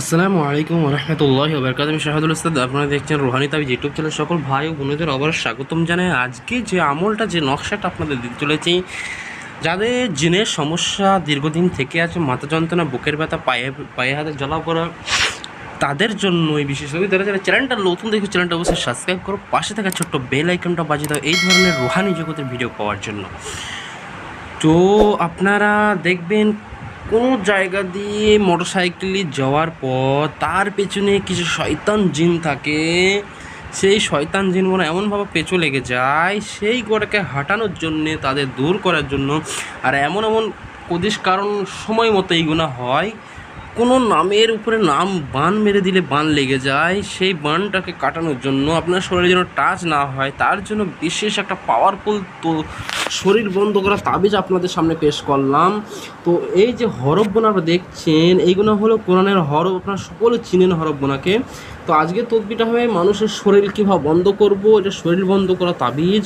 আসসালামু আলাইকুম রহমতুল্লাহ বরকাত আমি শাহাদুল ইসলাদ আপনারা দেখছেন রোহানি তাবি ইউটিউব চ্যানেল। সকল ভাই ও বোনদের আবার স্বাগতম জানাই। আজকে যে আমলটা, যে নকশাটা আপনাদের দিতে চলেছি, যাদের জিনের সমস্যা দীর্ঘদিন থেকে আছে, মাথা যন্ত্রণা, বুকের ব্যথা, পায়ে পায়ে হাতে জ্বালা পড়া তাদের জন্য এই বিশেষ তারা যারা চ্যানেলটা নতুন দেখে চ্যানেলটা অবশ্যই সাবস্ক্রাইব করো, পাশে থাকা ছোট্ট বেল আইকনটা বাজিয়ে দাও, এই ধরনের রোহানি জগতের ভিডিও পাওয়ার জন্য। তো আপনারা দেখবেন কোনো জায়গা দিয়ে মোটর সাইকেলে যাওয়ার পর তার পেছনে কিছু শয়তান জিন থাকে। সেই শয়তান জিনগুলো এমনভাবে পেঁচো লেগে যায়, সেই গোটাকে হাঁটানোর জন্যে, তাদের দূর করার জন্য। আর এমন এমন কদিস কারণ সময় মতো এইগুলো হয় কোনো নামের উপরে নাম বান মেরে দিলে বান লেগে যায়, সেই বানটাকে কাটানোর জন্য আপনার শরীরে যেন টাচ না হয়, তার জন্য বিশেষ একটা পাওয়ারফুল তো শরীর বন্ধ করা তাবিজ আপনাদের সামনে পেশ করলাম। তো এই যে হরফ বোনা আপনারা দেখছেন এইগুলো হলো কোরআনের হরফ, আপনারা সকলে চিনেন হরফ বোনাকে। তো আজকে তদবিটা হবে, মানুষের শরীর কীভাবে বন্ধ করব, এটা শরীর বন্ধ করা তাবিজ।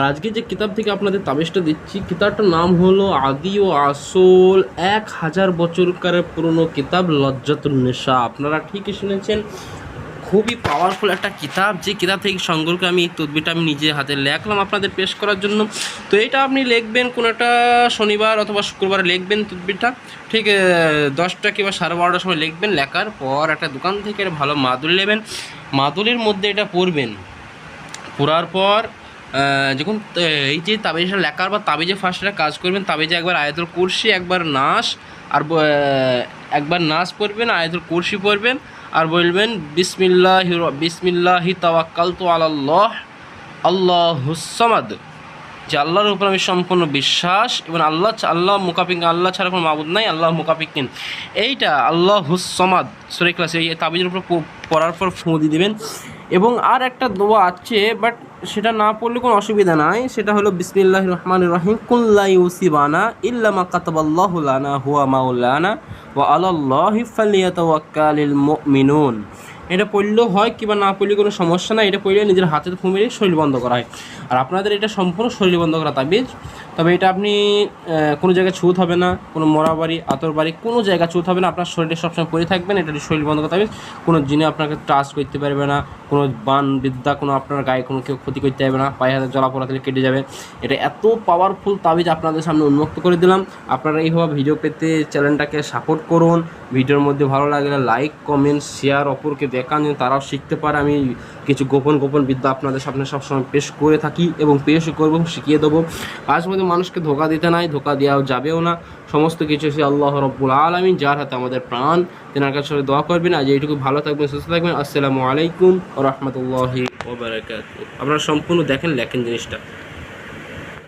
আর আজকে যে কিতাব থেকে আপনাদের তাবিজটা দিচ্ছি, কিতাবটার নাম হলো আদি ও আসল এক হাজার বছরকার পুরনো কিতাব লজ্জাতুল নেশা। আপনারা ঠিকই শুনেছেন, খুবই পাওয়ারফুল একটা কিতাব। যে কিতাব থেকে সংগ্রহ করে আমি এই তদবিটা আমি নিজে হাতে লেখলাম আপনাদের পেশ করার জন্য। তো এটা আপনি লিখবেন কোনো একটা শনিবার অথবা শুক্রবারে লিখবেন তদবিটা ঠিক দশটা কিংবা সাড়ে বারোটার সময় লিখবেন। লেখার পর একটা দোকান থেকে ভালো মাদুল নেবেন। মাদুলির মধ্যে এটা পরবেন। পড়ার পর যখন এই যে তাবিজটা লেখার বা তাবিজে ফার্স্টটা কাজ করবেন, তাবিজে একবার আয়াতুল কুরসি, একবার নাস, আর একবার নাস পড়বেন, আয়াতুল কুরসি পড়বেন, আর বলবেন, বিসমিল্লাহ বিসমিল্লাহি তাওয়াক্কাল তো আল্লাহ আল্লাহ হুসামাদ যে আল্লাহর উপর আমি সম্পূর্ণ বিশ্বাস এবং আল্লাহ আল্লাহ মুকাফিক আল্লাহ ছাড়া কোনো মাবুদ নাই, আল্লাহ মুকাফিকিন এইটা আল্লাহ হুসমাদ সুরে ক্লাস এই তাবিজের উপর পড়ার পর ফুঁ দিয়ে দেবেন। এবং আর একটা দোয়া আছে বাট সেটা না পড়লে কোনো অসুবিধা নাই। সেটা হলো বিসমিল্লাহ রহমান রহিম কুল্লাই উসিবানা ইল্লামা কাতাবাল্লাহু লানা, হুয়া মাউলানা ওয়া আলাল্লাহি ফালিয়াতাওয়াক্কালিল মুমিনুন। এটা পড়লেও হয় কিংবা না পড়লে কোনো সমস্যা নাই, এটা পড়লে নিজের হাতের ফুমিয়ে শরীর বন্ধ করা হয়। আর আপনাদের এটা সম্পূর্ণ শরীর বন্ধ করা তাবিজ। তবে এটা আপনি কোনো জায়গায় ছুঁত হবে না, কোনো মরা বাড়ি আতর বাড়ি কোনো জায়গায় ছুঁত হবে না। আপনার শরীরে সবসময় পরে থাকবেন, এটা শরীর বন্ধ করা তাবিজ। কোনো জিনে আপনাকে টাচ করতে পারবে না কোনো বান, বিদ্যা, কোনো আপনার গায়ে কোনো কেউ ক্ষতি করতে পারবে না, পায়ে হাতে জলা পড়া থেকে কেটে যাবে। এটা এত পাওয়ারফুল তাবিজ আপনাদের সামনে উন্মুক্ত করে দিলাম। আপনারা এইভাবে ভিডিও পেতে চ্যানেলটাকে সাপোর্ট করুন। ভিডিওর মধ্যে ভালো লাগলে লাইক কমেন্ট শেয়ার অপরকে দেখান যেন তারাও শিখতে পারে। আমি কিছু গোপন গোপন বিদ্যা আপনাদের সামনে সবসময় পেশ করে থাকি এবং পেশ করব, শিখিয়ে দেবো। আজ মধ্যে মানুষকে ধোকা দিতে নাই, ধোকা দেওয়া যাবেও না। সমস্ত কিছু সে আল্লাহ রব্বুল আলমিন, যার হাতে আমাদের প্রাণ। তেনার কাছে দোয়া করবেন আজ এইটুকু ভালো থাকবেন, সুস্থ থাকবেন। আসসালামু আলাইকুম রহমতুল্লাহি ওবরাকাত আপনারা সম্পূর্ণ দেখেন, লেখেন জিনিসটা।